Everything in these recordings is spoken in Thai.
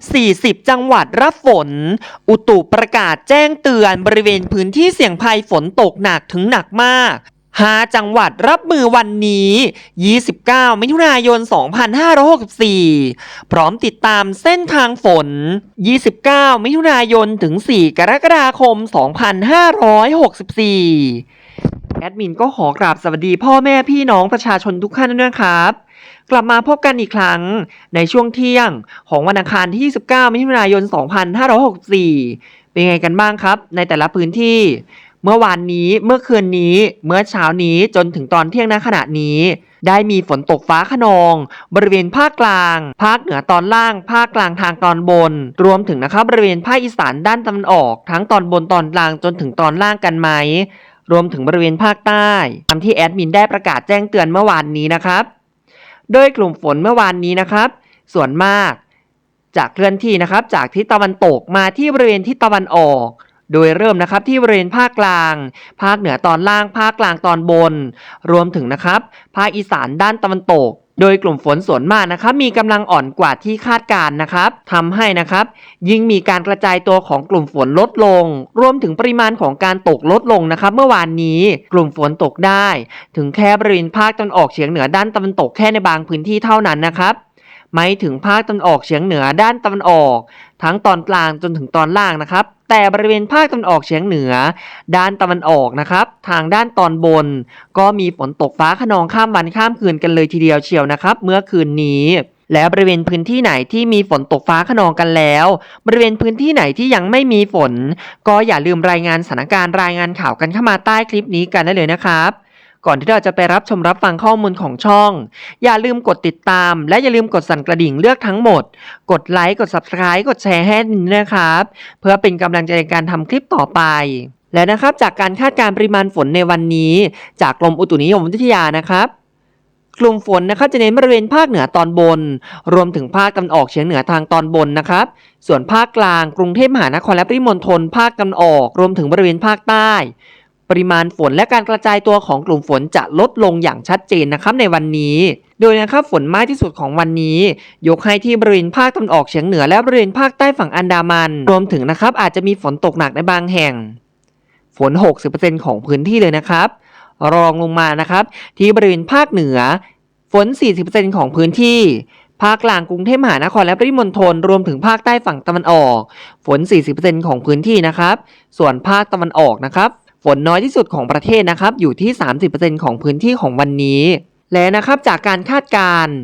40 จังหวัดรับฝน อุตุประกาศแจ้งเตือนบริเวณพื้นที่เสี่ยงภัยฝนตกหนักถึงหนักมาก5จังหวัดรับมือวันนี้ 29 มิถุนายน 2564 พร้อมติดตามเส้นทางฝน 29 มิถุนายน ถึง 4 กรกฎาคม 2564 แอดมินก็ขอกราบสวัสดีพ่อแม่พี่น้องประชาชนทุกท่านด้วยนะครับ กลับมาพบกันอีกครั้งในช่วงเที่ยงของวันอังคารที่ 29 มิถุนายน 2564 เป็นไงกันบ้างครับ ในแต่ละพื้นที่ เมื่อวานนี้เมื่อคืนนี้ เมื่อเช้านี้จนถึงตอนเที่ยงณขณะนี้ ได้มีฝนตกฟ้าขนอง บริเวณภาคกลาง ภาคเหนือตอนล่าง ภาคกลางทางตอนบน รวมถึงนะครับบริเวณภาคอีสานด้านตะวันออก ทั้งตอนบนตอนกลางจนถึงตอนล่างกันไหมรวมถึงบริเวณภาคใต้ตามที่แอดมินได้ประกาศแจ้งเตือนเมื่อวานนี้นะครับ โดยกลุ่มฝนเมื่อวานนี้นะครับ ส่วนมากจะเคลื่อนที่นะครับ จากทิศตะวันตกมาที่บริเวณทิศตะวันออก โดยเริ่มนะครับที่บริเวณภาคกลาง ภาคเหนือตอนล่าง ภาคกลางตอนบน รวมถึงนะครับ ภาคอีสานด้านตะวันตก โดยกลุ่มฝนส่วนมากนะครับมีกำลังอ่อนกว่าที่คาดการณ์นะครับทำให้นะครับ ยิ่งมีการกระจายตัวของกลุ่มฝนลดลง รวมถึงปริมาณของการตกลดลงนะครับ เมื่อวานนี้กลุ่มฝนตกได้ ถึงแค่บริเวณภาคตะวันออกเฉียงเหนือด้านตะวันตกแค่ในบางพื้นที่เท่านั้นนะครับไม่ถึงภาคตะวันออกเฉียงเหนือด้านตะวันออก ทั้งตอนกลางจนถึงตอนล่างนะครับ แต่บริเวณภาคตะวันออกเฉียงเหนือ ด้านตะวันออกนะครับ ทางด้านตอนบน ก็มีฝนตกฟ้าขนองข้ามวันข้ามคืนกันเลยทีเดียวเชียวนะครับ เมื่อคืนนี้และบริเวณพื้นที่ไหนที่มีฝนตกฟ้าขนองกันแล้ว บริเวณพื้นที่ไหนที่ยังไม่มีฝน ก็อย่าลืมรายงานสถานการณ์รายงานข่าวกันเข้ามาใต้คลิปนี้กันได้เลยนะครับ ก่อนที่เราจะไปรับชมรับฟังข้อมูลของช่อง อย่าลืมกดติดตาม และอย่าลืมกดสั่นกระดิ่งเลือกทั้งหมด กดไลค์กด subscribe กดแชร์ให้ด้วยนะครับ เพื่อเป็นกำลังใจในการทำคลิปต่อไปและนะครับจากการคาดการณ์ปริมาณฝนในวันนี้ จากกรมอุตุนิยมวิทยานะครับ กลุ่มฝนนะครับจะเน้นบริเวณภาคเหนือตอนบน รวมถึงภาคตะวันออกเฉียงเหนือทางตอนบนนะครับ ส่วนภาคกลางกรุงเทพมหานครและปริมณฑลภาคตะวันออก รวมถึงบริเวณภาคใต้ ปริมาณฝนและการกระจายตัวของกลุ่มฝนจะลดลงอย่างชัดเจนนะครับในวันนี้ โดยนะครับฝนมากที่สุดของวันนี้ ยกให้ที่บริเวณภาคตะวันออกเฉียงเหนือและบริเวณภาคใต้ฝั่งอันดามัน รวมถึงนะครับอาจจะมีฝนตกหนักในบางแห่ง ฝน 60%ของพื้นที่เลยนะครับ รองลงมานะครับที่บริเวณภาคเหนือ ฝน 40%ของพื้นที่ภาคกลางกรุงเทพมหานครและปริมณฑลรวมถึงภาคใต้ฝั่งตะวันออก ฝน 40%ของพื้นที่นะครับ ส่วนภาคตะวันออกนะครับ ฝนน้อยที่สุดของประเทศนะครับอยู่ที่ 30%ของพื้นที่ของวันนี้ และนะครับจากการคาดการณ์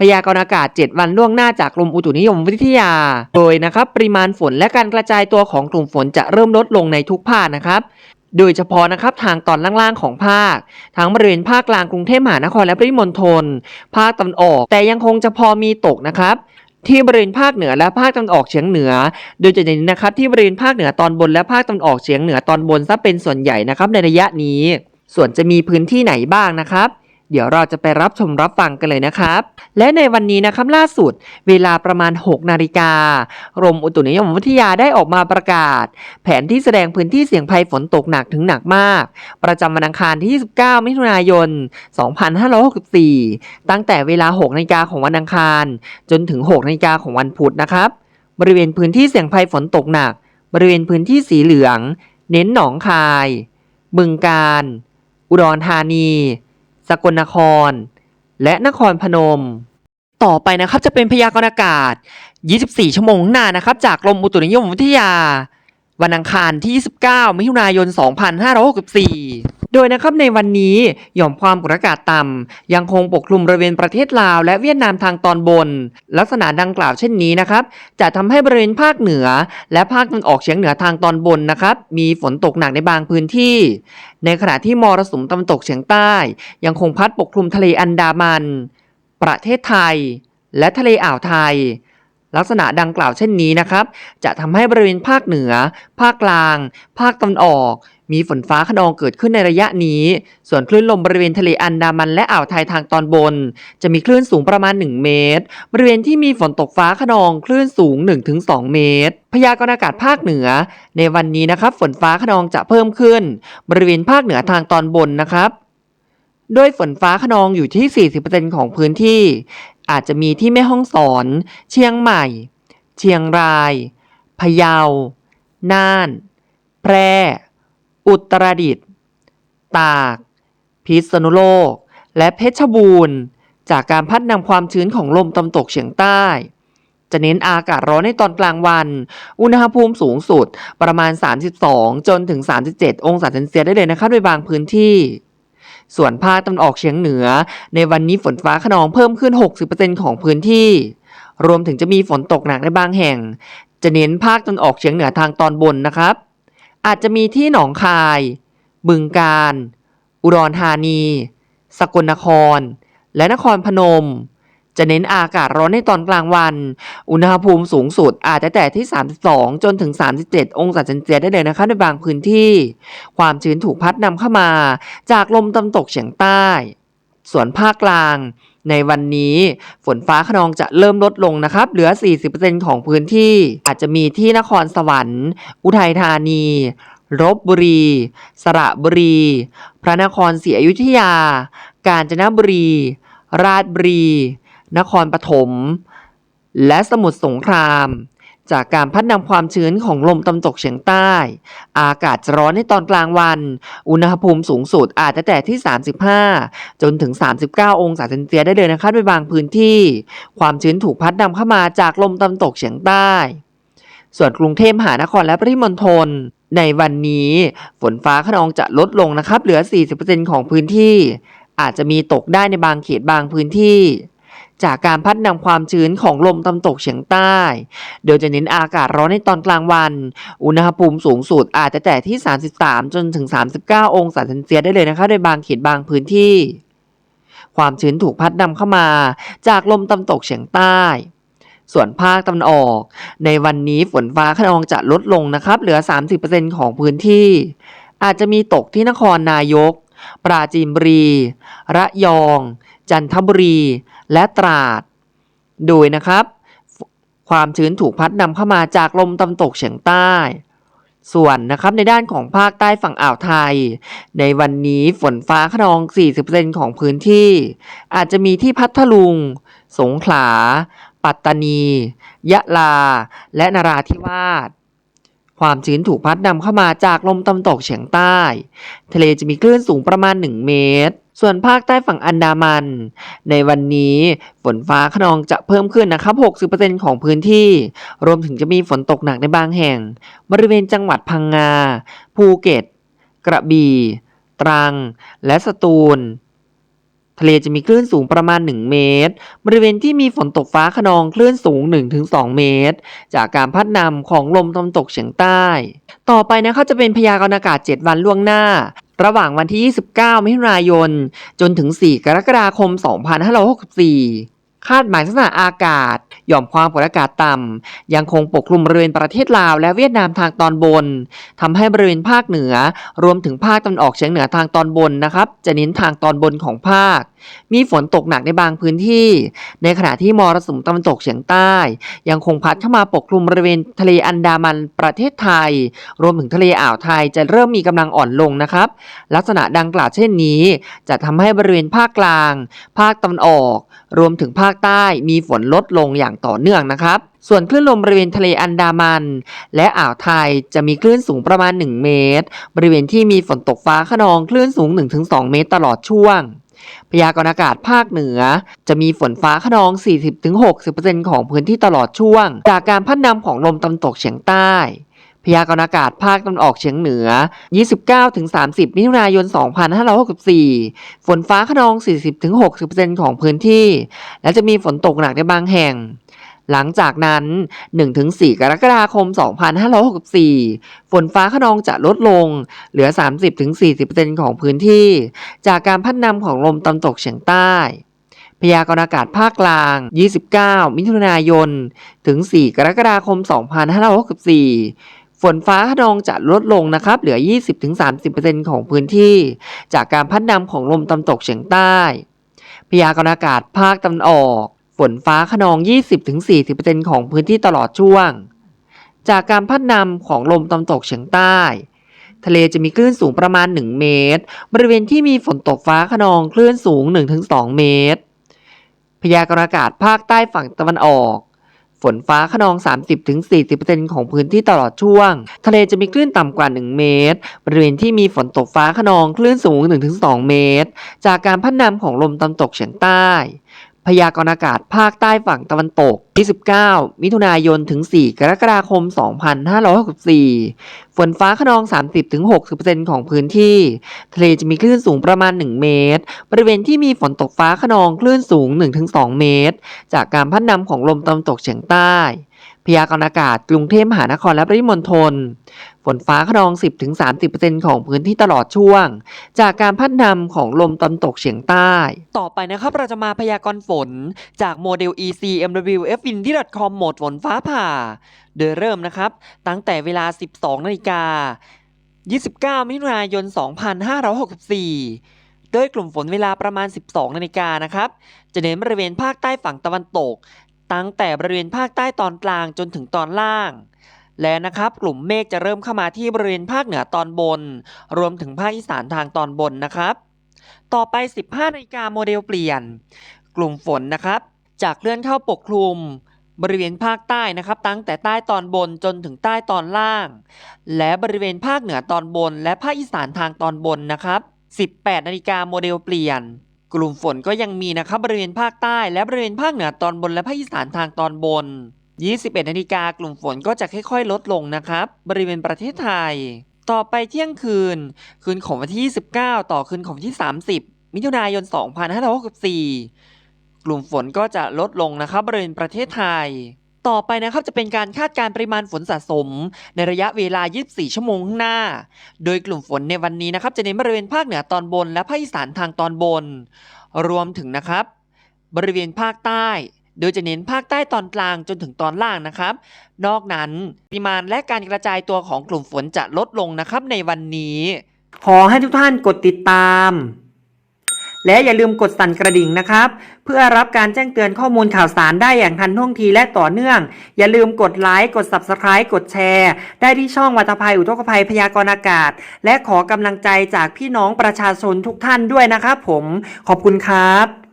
พยากรณ์อากาศ 7 วันล่วงหน้าจากกรมอุตุนิยมวิทยา โดยนะครับปริมาณฝนและการกระจายตัวของกลุ่มฝนจะเริ่มลดลงในทุกภาคนะครับ โดยเฉพาะนะครับทางตอนล่างๆของภาค ทั้งบริเวณภาคกลางกรุงเทพมหานครและปริมณฑลภาคตะวันออก แต่ยังคงจะพอมีตกนะครับ ที่บริเวณภาคเหนือและภาคตะวันออกเฉียงเหนือ โดยจะเน้นนะครับที่บริเวณภาคเหนือตอนบนและภาคตะวันออกเฉียงเหนือตอนบนซะเป็นส่วนใหญ่นะครับในระยะนี้ ส่วนจะมีพื้นที่ไหนบ้างนะครับ เดี๋ยวเราจะไปรับชมรับฟังกันเลยนะครับ และในวันนี้นะครับล่าสุด เวลาประมาณ 6 นาฬิกากรมอุตุนิยมวิทยาได้ออกมาประกาศ แผนที่แสดงพื้นที่เสี่ยงภัยฝนตกหนักถึงหนักมาก ประจำวันอังคารที่ 29 มิถุนายน 2564 ตั้งแต่เวลา 6 นาฬิกาของวันอังคาร จนถึง 6 นาฬิกาของวันพุธนะครับ บริเวณพื้นที่เสี่ยงภัยฝนตกหนัก บริเวณพื้นที่สีเหลือง เน้นหนองคาย บึงกาฬอุดรธานี สกลนคร และนครพนม ต่อไปนะครับจะเป็นพยากรณ์อากาศ 24 ชั่วโมงหน้านะครับ จากกรมอุตุนิยมวิทยา วันอังคารที่ 29 มิถุนายน 2564 โดยนะครับในวันนี้หย่อมความกดอากาศต่ำยังคงปกคลุมบริเวณประเทศลาวและเวียดนามทางตอนบน ลักษณะดังกล่าวเช่นนี้นะครับ จะทำให้บริเวณภาคเหนือ และภาคตะวันออกเฉียงเหนือทางตอนบนนะครับมีฝนตกหนักในบางพื้นที่ ในขณะที่มรสุมตะวันตกเฉียงใต้ ยังคงพัดปกคลุมทะเลอันดามัน ประเทศไทย และทะเลอ่าวไทยลักษณะดังกล่าวเช่นนี้นะครับ จะทำให้บริเวณภาคเหนือ ภาคกลาง ภาคตะวันออก มีฝนฟ้าขนองเกิดขึ้นในระยะนี้ ส่วนคลื่นลมบริเวณทะเลอันดามันและอ่าวไทยทางตอนบน จะมีคลื่นสูงประมาณ 1 เมตร บริเวณที่มีฝนตกฟ้าขนองคลื่นสูง 1-2 เมตร พยากรณ์อากาศภาคเหนือ ในวันนี้นะครับฝนฟ้าขนองจะเพิ่มขึ้น บริเวณภาคเหนือทางตอนบนนะครับ โดยฝนฟ้าขนองอยู่ที่ 40%ของพื้นที่ อาจจะมีที่แม่ฮ่องสอน เชียงใหม่ เชียงราย พะเยา น่าน แพร่ อุตรดิตถ์ตาก พิษณุโลก และเพชรบูรณ์ จากการพัดนำความชื้นของลมตะวันตกเฉียงใต้จะเน้นอากาศร้อนในตอนกลางวัน อุณหภูมิสูงสุดประมาณ 32 จนถึง 37 องศาเซนเซียสได้เลยนะครับในบางพื้นที่ ส่วนภาคตะวันออกเฉียงเหนือ ในวันนี้ฝนฟ้าขนองเพิ่มขึ้น 60%ของพื้นที่ รวมถึงจะมีฝนตกหนักในบางแห่ง จะเน้นภาคตะวันออกเฉียงเหนือทางตอนบนนะครับ อาจจะมีที่หนองคาย บึงกาฬอุดรธานี สกลนคร และนครพนม จะเน้นอากาศร้อนในตอนกลางวัน อุณหภูมิสูงสุดอาจจะแตะที่ 32 จนถึง 37 องศาเซนเซียสได้เลยนะคะในบางพื้นที่ ความชื้นถูกพัดนำเข้ามา จากลมตะวันตกเฉียงใต้ ส่วนภาคกลาง ในวันนี้ฝนฟ้าขนองจะเริ่มลดลงนะครับ เหลือ 40%ของพื้นที่อาจจะมีที่นครสวรรค์ อุทัยธานีลบบุรี สระบุรี พระนครศรีอยุธยา กาญจนบุรี ราชบุรี นครปฐม และสมุทรสงคราม จากการพัดนำความชื้นของลมตะวันตกเฉียงใต้ อากาศจะร้อนในตอนกลางวัน อุณหภูมิสูงสุดอาจจะแตะที่ 35 จนถึง 39 องศาเซนเซียสได้เลยนะคะในบางพื้นที่ ความชื้นถูกพัดนำเข้ามาจากลมตะวันตกเฉียงใต้ ส่วนกรุงเทพมหานครและปริมณฑลในวันนี้ฝนฟ้าขนองจะลดลงนะครับ เหลือ 40%ของพื้นที่ อาจจะมีตกได้ในบางเขตบางพื้นที่ จากการพัดนำความชื้นของลมตะวันตกเฉียงใต้ โดยจะเน้นอากาศร้อนในตอนกลางวัน อุณหภูมิสูงสุดอาจจะแตะที่ 33 จนถึง 39 องศาเซนเซียสได้เลยนะคะในบางเขตบางพื้นที่ ความชื้นถูกพัดนำเข้ามา จากลมตะวันตกเฉียงใต้ ส่วนภาคตะวันออก ในวันนี้ฝนฟ้าขนองจะลดลงนะครับ เหลือ 30%ของพื้นที่ อาจจะมีตกที่นครนายก ปราจีนบุรี ระยอง จันทบุรี และตราด โดยนะครับ ความชื้นถูกพัดนำเข้ามาจากลมตะวันตกเฉียงใต้ ส่วนนะครับในด้านของภาคใต้ฝั่งอ่าวไทย ในวันนี้ฝนฟ้าขนอง 40%ของพื้นที่ อาจจะมีที่พัทลุง สงขลา ปัตตานี ยะลา และนราธิวาส ความชื้นถูกพัดนำเข้ามาจากลมตะวันตกเฉียงใต้ ทะเลจะมีคลื่นสูงประมาณ 1 เมตร ส่วนภาคใต้ฝั่งอันดามัน ในวันนี้ฝนฟ้าขนองจะเพิ่มขึ้นนะครับ 60%ของพื้นที่ รวมถึงจะมีฝนตกหนักในบางแห่ง บริเวณจังหวัดพังงา ภูเก็ต กระบี่ ตรัง และสตูล ทะเลจะมีคลื่นสูงประมาณ 1 เมตร บริเวณที่มีฝนตกฟ้าขนองคลื่นสูง 1-2 เมตร จากการพัดนำของลมตะวันตกเฉียงใต้ ต่อไปนะคะจะเป็นพยากรณ์อากาศ 7 วันล่วงหน้า ระหว่างวันที่ 29 มิถุนายน จนถึง 4 กรกฎาคม 2564 คาดหมายลักษณะอากาศ หย่อมความกดอากาศต่ำ ยังคงปกคลุมบริเวณประเทศลาวและเวียดนามทางตอนบนทำให้บริเวณภาคเหนือ รวมถึงภาคตะวันออกเฉียงเหนือทางตอนบนนะครับ จะเน้นทางตอนบนของภาค มีฝนตกหนักในบางพื้นที่ ในขณะที่มรสุมตะวันตกเฉียงใต้ ยังคงพัดเข้ามาปกคลุมบริเวณทะเลอันดามันประเทศไทย รวมถึงทะเลอ่าวไทยจะเริ่มมีกำลังอ่อนลงนะครับ ลักษณะดังกล่าวเช่นนี้ จะทำให้บริเวณภาคกลาง ภาคตะวันออก รวมถึงภาคใต้มีฝนลดลงอย่างต่อเนื่องนะครับส่วนคลื่นลมบริเวณทะเลอันดามัน และอ่าวไทยจะมีคลื่นสูงประมาณ 1 เมตร บริเวณที่มีฝนตกฟ้าขนองคลื่นสูง 1-2 เมตรตลอดช่วง พยากรณ์อากาศภาคเหนือ จะมีฝนฟ้าขนอง 40-60%ของพื้นที่ตลอดช่วง จากการพัดนำของลมตะวันตกเฉียงใต้ พยากรณ์อากาศภาคตะวันออกเฉียงเหนือ 29-30 มิถุนายน 2564 ฝนฟ้าขนอง 40-60%ของพื้นที่ และจะมีฝนตกหนักในบางแห่ง หลังจากนั้น 1-4 กรกฎาคม 2564 ฝนฟ้าขนองจะลดลง เหลือ 30-40%ของพื้นที่ จากการพัดนำของลมตะวันตกเฉียงใต้ พยากรณ์อากาศภาคกลาง 29 มิถุนายน ถึง 4 กรกฎาคม 2564ฝนฟ้าขนองจะลดลงนะครับ เหลือ 20-30%ของพื้นที่ จากการพัดนำของลมตะวันตกเฉียงใต้ พยากรณ์อากาศภาคตะวันออก ฝนฟ้าขนอง 20-40%ของพื้นที่ตลอดช่วง จากการพัดนำของลมตะวันตกเฉียงใต้ ทะเลจะมีคลื่นสูงประมาณ 1 เมตร บริเวณที่มีฝนตกฟ้าขนองคลื่นสูง 1-2 เมตร พยากรณ์อากาศภาคใต้ฝั่งตะวันออกฝนฟ้าขนอง 30-40%ของพื้นที่ตลอดช่วง ทะเลจะมีคลื่นต่ำกว่า 1 เมตร บริเวณที่มีฝนตกฟ้าขนองคลื่นสูง 1-2 เมตร จากการพัดนำของลมตะวันตกเฉียงใต้ พยากรณ์อากาศภาคใต้ฝั่งตะวันตก 29 มิถุนายนถึง 4 กรกฎาคม 2564 ฝนฟ้าขนอง 30-60%ของพื้นที่ ทะเลจะมีคลื่นสูงประมาณ 1 เมตร บริเวณที่มีฝนตกฟ้าขนองคลื่นสูง 1-2 เมตร จากการพัดนำของลมตะวันตกเฉียงใต้ พยากรณ์อากาศกรุงเทพมหานครและปริมณฑล ฝนฟ้าขนอง 10-30%ของพื้นที่ตลอดช่วง จากการพัดนำของลมตะวันตกเฉียงใต้ ต่อไปนะครับเราจะมาพยากรณ์ฝน จากโมเดล EC MWFINDY.COM โหมดฝนฟ้าผ่า โดยเริ่มนะครับ ตั้งแต่เวลา 12นาฬิกา29 มิถุนายน 2564โดยกลุ่มฝนเวลาประมาณ 12 นาฬิกานะครับ จะเน้นบริเวณภาคใต้ฝั่งตะวันตก ตั้งแต่บริเวณภาคใต้ตอนกลางจนถึงตอนล่าง และนะครับกลุ่มเมฆจะเริ่มเข้ามาที่บริเวณภาคเหนือตอนบน รวมถึงภาคอีสานทางตอนบนนะครับ ต่อไป 15นาฬิกาโมเดลเปลี่ยน กลุ่มฝนนะครับ จากเคลื่อนเข้าปกคลุมบริเวณภาคใต้นะครับตั้งแต่ใต้ตอนบนจนถึงใต้ตอนล่าง และบริเวณภาคเหนือตอนบน และภาคอีสานทางตอนบนนะครับ 18นาฬิกาโมเดลเปลี่ยน กลุ่มฝนก็ยังมีนะครับบริเวณภาคใต้ และบริเวณภาคเหนือตอนบนและภาคอีสานทางตอนบน 21นาฬิกากลุ่มฝนก็จะค่อยๆ ลดลงนะครับ บริเวณประเทศไทย ต่อไปเที่ยงคืน คืนของวันที่ 29 ต่อคืนของวันที่ 30 มิถุนายน 2564 กลุ่มฝนก็จะลดลงนะครับ บริเวณประเทศไทย ต่อไปนะครับจะเป็นการคาดการปริมาณฝนสะสม ในระยะเวลา 24 ชั่วโมงข้างหน้า โดยกลุ่มฝนในวันนี้นะครับ จะเน้นบริเวณภาคเหนือตอนบนและภาคอีสานทางตอนบน รวมถึงนะครับ บริเวณภาคใต้ โดยจะเน้นภาคใต้ตอนกลางจนถึงตอนล่างนะครับ นอกนั้นปริมาณและการกระจายตัวของกลุ่มฝนจะลดลงนะครับในวันนี้ ขอให้ทุกท่านกดติดตาม และอย่าลืมกดสั่นกระดิ่งนะครับ เพื่อรับการแจ้งเตือนข้อมูลข่าวสารได้อย่างทันท่วงทีและต่อเนื่อง อย่าลืมกดไลค์กด Subscribe กดแชร์ ได้ที่ช่องวัตภัยอุทกภัยพยากรณ์อากาศ และขอกำลังใจจากพี่น้องประชาชนทุกท่านด้วยนะครับผมขอบคุณครับ